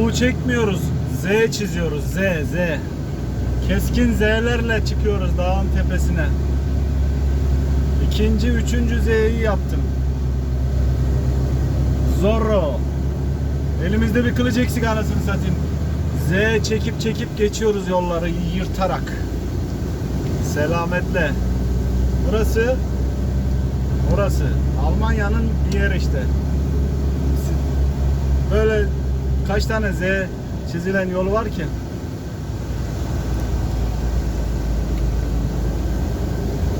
U çekmiyoruz. Z çiziyoruz. Z, Z. Keskin Z'lerle çıkıyoruz dağın tepesine. İkinci, üçüncü Z'yi yaptım. Zorro. Elimizde bir kılıç eksik anasını satayım. Z çekip çekip geçiyoruz yolları yırtarak. Selametle. Burası Orası Almanya'nın bir yeri işte. Kaç tane Z çizilen yolu var ki?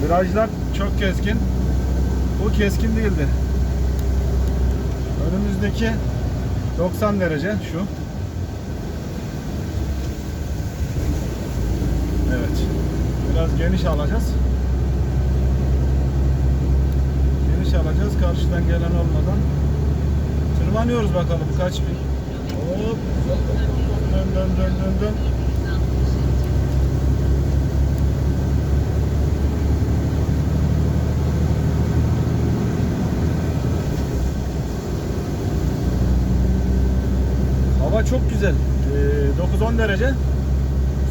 Virajlar çok keskin. Bu keskin değildi. Önümüzdeki 90 derece şu. Evet. Biraz geniş alacağız. Geniş alacağız karşıdan gelen olmadan. Tırmanıyoruz bakalım kaç bin. Hop. Dön dön dön dön dön. Hava çok güzel. Ee, 9-10 derece.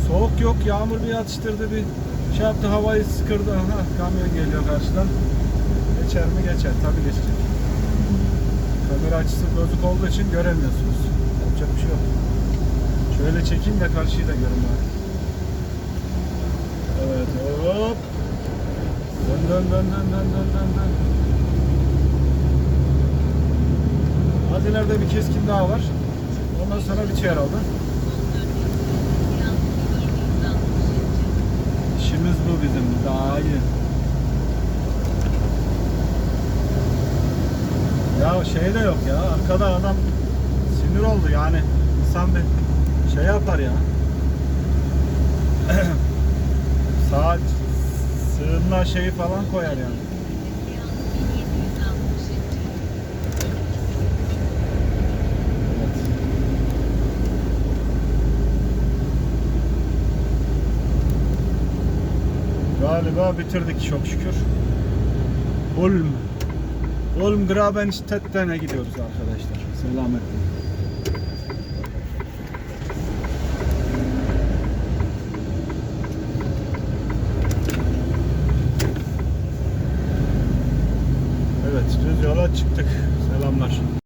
Soğuk yok. Yağmur bir atıştırdı bir şey yaptı havayı sıkırdı. Aha, kamyon geliyor karşıdan. Geçer mi geçer. Tabii geçecek. Kamera açısı bozuk olduğu için göremiyorsunuz. Yapacak bir şey yok. Şöyle çekeyim de karşıyı da görün bari. Evet hop. Dön dön dön dön dön dön dön dön. Az ileride bir keskin daha var. Ondan sonra bitiyor herhalde. İşimiz bu bizim. Daha iyi. Ya şey de yok ya. Arkada adam sinir oldu yani. İnsan bir şey yapar ya. Saat sığınma şeyi falan koyar yani. Galiba bitirdik çok şükür. Ulm. Ulm Grabenstedt'e gidiyoruz arkadaşlar. Selametle. yola çıktık. Selamlar.